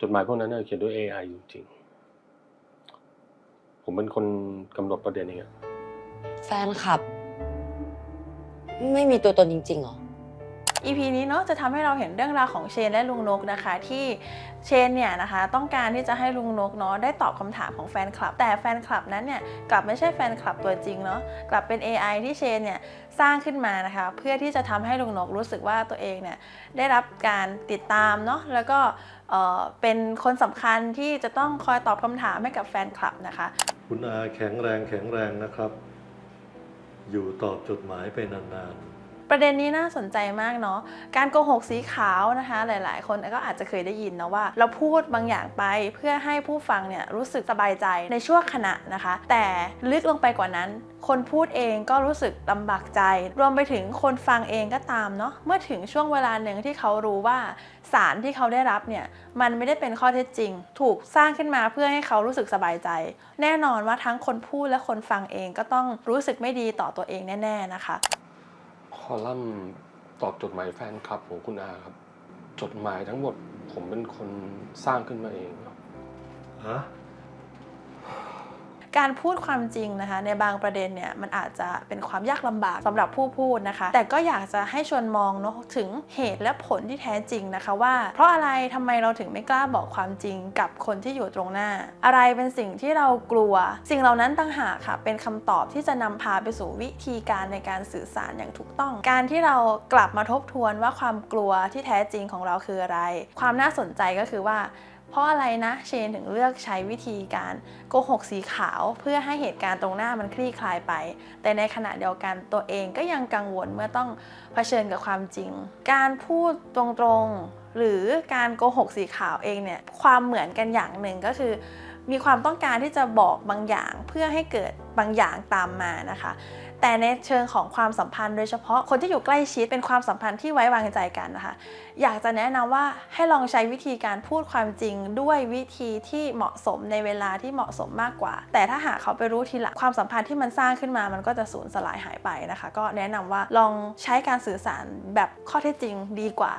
จดหมายพวกนั้นเขียนด้วย AI จริงๆผมเป็นคนกำหนดประเด็นเองอะแฟนคลับ ไม่มีตัวตนจริงๆเหรอ EP นี้เนาะจะทำให้เราเห็นเรื่องราวของเชนและลุงนกนะคะ ที่เชนเนี่ยนะคะต้องการที่จะให้ลุงนกเนาะได้ตอบคำถามของแฟนคลับ แต่แฟนคลับนั้นเนี่ยกลับไม่ใช่แฟนคลับตัวจริงเนาะกลับเป็น AI ที่เชนเนี่ยสร้างขึ้นมานะคะ เพื่อที่จะทำให้ลุงนกรู้สึกว่าตัวเองเนี่ยได้รับการติดตามเนาะแล้วก็เอ่อเป็นคนสำคัญที่จะต้องคอยตอบคำถามให้กับแฟนคลับนะคะ คุณอาแข็งแรงแข็งแรงนะครับ อยู่ตอบจดหมายไปนาน ประเด็นนี้น่าสนใจมากเนาะการโกหกสีขาวนะคะ หลาย ๆ คนก็อาจจะเคยได้ยินนะว่า เราพูดบางอย่างไปเพื่อให้ผู้ฟังเนี่ยรู้สึกสบายใจในช่วงขณะนะคะ แต่ลึกลงไปกว่านั้น คนพูดเองก็รู้สึกลำบากใจ รวมไปถึงคนฟังเองก็ตามเนาะเมื่อถึงช่วงเวลาหนึ่งที่เขารู้ว่าสารที่เขาได้รับเนี่ยมันไม่ได้เป็นข้อเท็จจริง ถูกสร้างขึ้นมาเพื่อให้เขารู้สึกสบายใจ แน่นอนว่าทั้งคนพูดและคนฟังเองก็ต้องรู้สึกไม่ดีต่อตัวเองแน่ ๆ นะคะ อลัมน์ตอบจดหมายแฟนคลับของคุณอาครับ จดหมายทั้งหมดผมเป็นคนสร้างขึ้นมาเองครับ ฮะ การพูดความจริงนะคะ ในบางประเด็นเนี่ยมันอาจจะเป็นความยากลำบากสำหรับผู้พูดนะคะ แต่ก็อยากจะให้ชวนมองเนาะถึงเหตุและผลที่แท้จริงนะคะว่า เพราะอะไรทำไมเราถึงไม่กล้าบอกความจริงกับคนที่อยู่ตรงหน้า อะไรเป็นสิ่งที่เรากลัว สิ่งเหล่านั้นต่างหากค่ะ เป็นคำตอบที่จะนำพาไปสู่วิธีการในการสื่อสารอย่างถูกต้อง การที่เรากลับมาทบทวนว่าความกลัวที่แท้จริงของเราคืออะไร ความน่าสนใจก็คือว่า เพราะอะไรนะเชนถึงเลือกใช้วิธีการโกหกสีขาวเพื่อให้เหตุการณ์ตรงหน้ามันคลี่คลายไป แต่ในขณะเดียวกันตัวเองก็ยังกังวลเมื่อต้องเผชิญกับความจริง การพูดตรงๆ หรือการโกหกสีขาวเองเนี่ยความเหมือนกันอย่างหนึ่งก็คือ มีความต้องการที่จะบอกบางอย่างเพื่อให้เกิดบางอย่างตามมานะคะ แต่ในเชิงของความสัมพันธ์โดยเฉพาะคนที่อยู่ใกล้ชิดเป็นความสัมพันธ์ที่ไว้วางใจกันนะคะ อยากจะแนะนำว่าให้ลองใช้วิธีการพูดความจริงด้วยวิธีที่เหมาะสมในเวลาที่เหมาะสมมากกว่า แต่ถ้าหากเขาไปรู้ทีหลังความสัมพันธ์ที่มันสร้างขึ้นมามันก็จะสูญสลายหายไปนะคะ ก็แนะนำว่าลองใช้การสื่อสารแบบข้อเท็จจริงดีกว่า